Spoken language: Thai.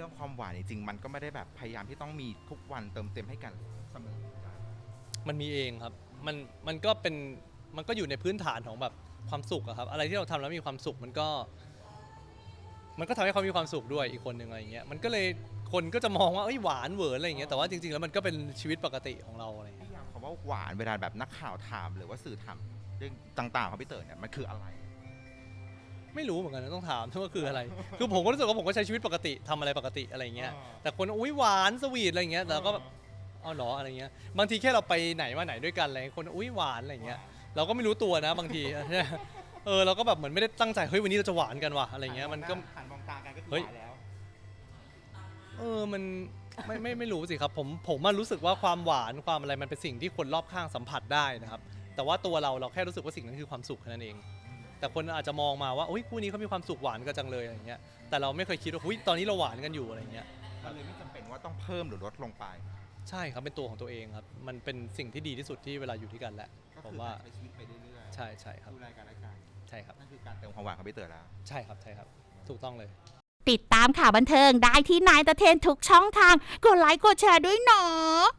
รื่องความหวานจริงๆมันก็ไม่ได้แบบพยายามที่ต้องมีทุกวันเติมเต็มให้กันเสมอกันมันมีเองครับ มันมันก็เป็นมันก็อยู่ในพื้นฐานของแบบความสุขอะครับ อะไรที่เราทำแล้วมีความสุขมันก็ มันก็ทำให้เขามีความสุขด้วยอีกคนหนึ่งอะไรอย่างเงี้ยมันก็เลยคนก็จะมองว่าเอ้ยหวานเหวอร์อะไรอย่างเงี้ยแต่ว่าจริงๆแล้วมันก็เป็นชีวิตปกติของเราอะไรอย่างเงี้ยพี่ยามคำว่าหวานเวลาแบบนักข่าวถาม หรือว่าสื่อถามเรื่องต่างๆของพี่เต๋อเนี่ยมันคืออะไร ไม่รู้เหมือนกันนะต้องถามว่าคืออะไร คือผมก็รู้สึกว่าผมก็ใช้ชีวิตปกติทำอะไรปกติอะไรอย่างเงี้ยอ๋อแต่คนอุ้ยหวานสวีทอะไรอย่างเงี้ยแต่เราก็แบบอ๋อเหรออะไรเงี้ย บางทีแค่เราไปไหนมาไหนด้วยกันอะไรคนอุ้ยหวานอะไรอย่างเงี้ย เราก็ไม่รู้ตัวนะบางที เออเราก็แบบเหมือนไม่ได้ตั้งใจเฮ้ยวันนี้เราจะหวานกันว่ะอะไรเงี้ยมันก็ หันมองตากันก็คือเฮ้ย หวานแล้วเออ มันไม่ไม่ไม่รู้สิครับ ผมผมมันรู้สึกว่าความหวานความอะไรมันเป็นสิ่งที่คนรอบข้างสัมผัสได้นะครับ แต่ว่าตัวเราเราแค่รู้สึกว่าสิ่งนั้นคือความสุขแค่นั้นเอง แต่คนอาจจะมองมาว่าอุ้ยคู่นี้เขามีความสุขหวานกันจังเลยอะไรเงี้ยแต่เราไม่เคยคิดว่าอุ้ยตอนนี้เราหวานกันอยู่อะไรเงี้ยมันเลยไม่จำเป็นว่าต้องเพิ่มหรือลดลงไป ใช่ครับเป็นตัวของตัวเองครับ มันเป็นสิ่งที่ดีที่สุดที่เวลาอยู่ที่กันแหละก็ผมคือว่าการใช้ชีวิตไปเรื่อยๆใช่ใช่ครับดูแลกันและกันใช่ครับ นั่นคือการเติมความหวานของพี่เต๋อแล้ว ใช่ครับใช่ครับ ถูกต้องเลย ติดตามข่าวบันเทิงได้ที่นายตะเทนทุกช่องทาง กดไลค์กดแชร์ด้วยเนาะ